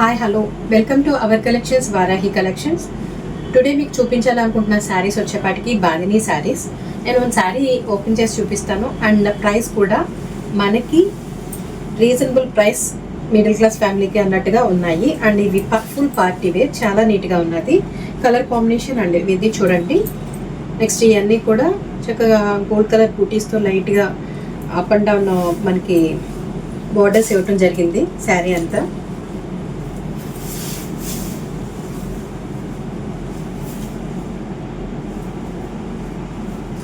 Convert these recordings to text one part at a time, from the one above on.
Hi hello welcome to our collections Varahi collections today మీకు చూపించాలనుకుంటున్న శారీస్ వచ్చేపాటికి బాధిని శారీస్ నేను ఒక శారీ ఓపెన్ చేసి చూపిస్తాను. అండ్ ప్రైస్ కూడా మనకి రీజనబుల్ ప్రైస్ మిడిల్ క్లాస్ ఫ్యామిలీకి అన్నట్టుగా ఉన్నాయి. అండ్ ఇవి ఫుల్ పార్టీ వేర్ చాలా నీట్గా ఉన్నది. కలర్ కాంబినేషన్ అండి. ఇది చూడండి. నెక్స్ట్ ఇవన్నీ కూడా చక్కగా గోల్డ్ కలర్ బూటీస్తో లైట్గా అప్ అండ్ డౌన్ మనకి బార్డర్స్ ఇవ్వటం జరిగింది. శారీ అంతా.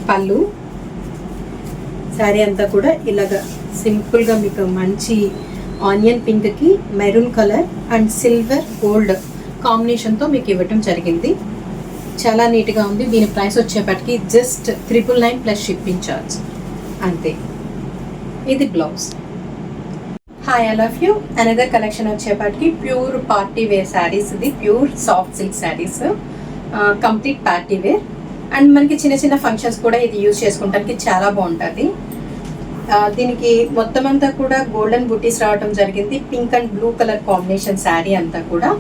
పళ్ళు. శారీ అంతా కూడా ఇలాగ సింపుల్గా మీకు మంచి ఆనియన్ పింక్కి maroon colour and silver gold కాంబినేషన్తో మీకు ఇవ్వటం జరిగింది. చాలా నీట్గా ఉంది. దీని price వచ్చేపటికి just triple nine plus shipping charge. అంతే. ఇది blouse. Hi I love you. Another collection వచ్చేపాటికి ప్యూర్ పార్టీ వేర్ శారీస్ ఇది. Pure soft silk saris. Complete party wear. And మనకి చిన్న చిన్న ఫంక్షన్స్ కూడా ఇది యూజ్ చేసుకోవడానికి చాలా బాగుంటుంది. దీనికి మొత్తం అంతా కూడా గోల్డెన్ బుటీస్ రావడం జరిగింది. Pink and blue colour combination sari అంతా కూడా.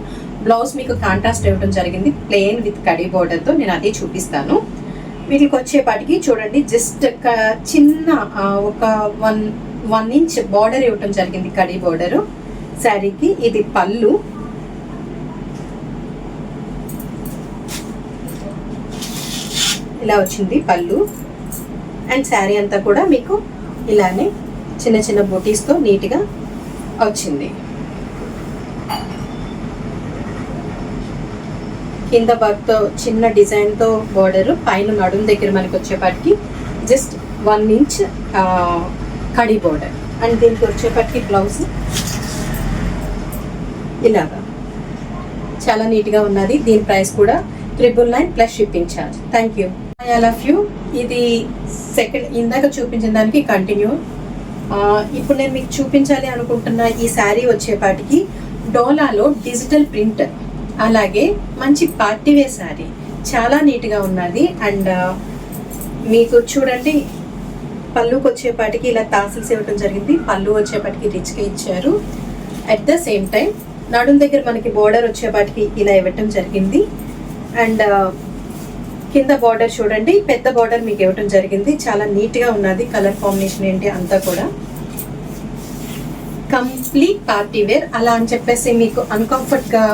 బ్లౌజ్ మీకు కాంట్రాస్ట్ ఇవ్వడం జరిగింది. ప్లెయిన్ విత్ కడీ బోర్డర్తో నేను అదే చూపిస్తాను. వీటికి వచ్చేపాటికి చూడండి జస్ట్ చిన్న ఒక వన్ వన్ ఇంచ్ బార్డర్ ఇవ్వటం జరిగింది కడీ బార్డర్ శారీకి ఇది పళ్ళు. ఇలా వచ్చింది పళ్ళు. అండ్ శారీ అంతా కూడా మీకు ఇలానే చిన్న చిన్న బొటీస్తో నీట్గా వచ్చింది. కింద వర్క్తో చిన్న డిజైన్తో బోర్డర్ పైన నడుము దగ్గర మనకు వచ్చేపాటికి జస్ట్ వన్ ఇంచ్ కడి బార్డర్ అండ్ దీనికి వచ్చేపాటికి బ్లౌజ్ ఇలాగా. చాలా నీట్గా ఉన్నది. దీని ప్రైస్ కూడా triple nine plus shipping charge thank you I love you ఇది సెకండ్ ఇందాక చూపించిన దానికి కంటిన్యూ ఇప్పుడు నేను మీకు చూపించాలి అనుకుంటున్న ఈ శారీ వచ్చేపాటికి డోలాలో డిజిటల్ ప్రింట్ అలాగే మంచి పార్టీ శారీ. చాలా నీట్గా ఉన్నది. అండ్ మీకు చూడండి పళ్ళుకి వచ్చేపాటికి ఇలా తాసిల్స్ ఇవ్వడం జరిగింది. పళ్ళు వచ్చేపాటికి రిచ్గా ఇచ్చారు. అట్ ద సేమ్ టైం నడుం దగ్గర మనకి బోర్డర్ వచ్చేపాటికి ఇలా ఇవ్వటం జరిగింది. అండ్ కింద బార్డర్ చూడండి. పెద్ద బార్డర్ మీకు ఇవ్వటం జరిగింది. చాలా నీట్గా ఉన్నది. కలర్ కాంబినేషన్ ఏంటి అంతా కూడా. కంప్లీట్ పార్టీ వేర్ అలా అని చెప్పేసి మీకు అన్కంఫర్ట్గా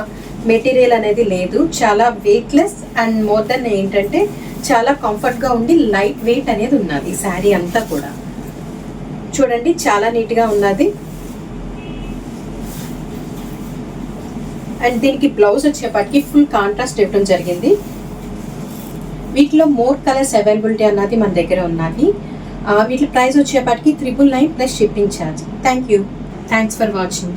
మెటీరియల్ అనేది లేదు. చాలా వెయిట్లెస్ అండ్ మోర్ దెన్ ఏంటంటే చాలా కంఫర్ట్గా ఉండి లైట్ వెయిట్ అనేది ఉన్నది శారీ అంతా కూడా. చూడండి చాలా నీట్గా ఉన్నది. అండ్ దీనికి బ్లౌజ్ వచ్చేపాటికి ఫుల్ కాంట్రాస్ట్ ఇవ్వడం జరిగింది. వీటిలో మోర్ కలర్స్ అవైలబిలిటీ అన్నది మన దగ్గర ఉన్నది. వీటి ప్రైస్ వచ్చేపాటికి triple nine plus shipping charge thank you thanks for watching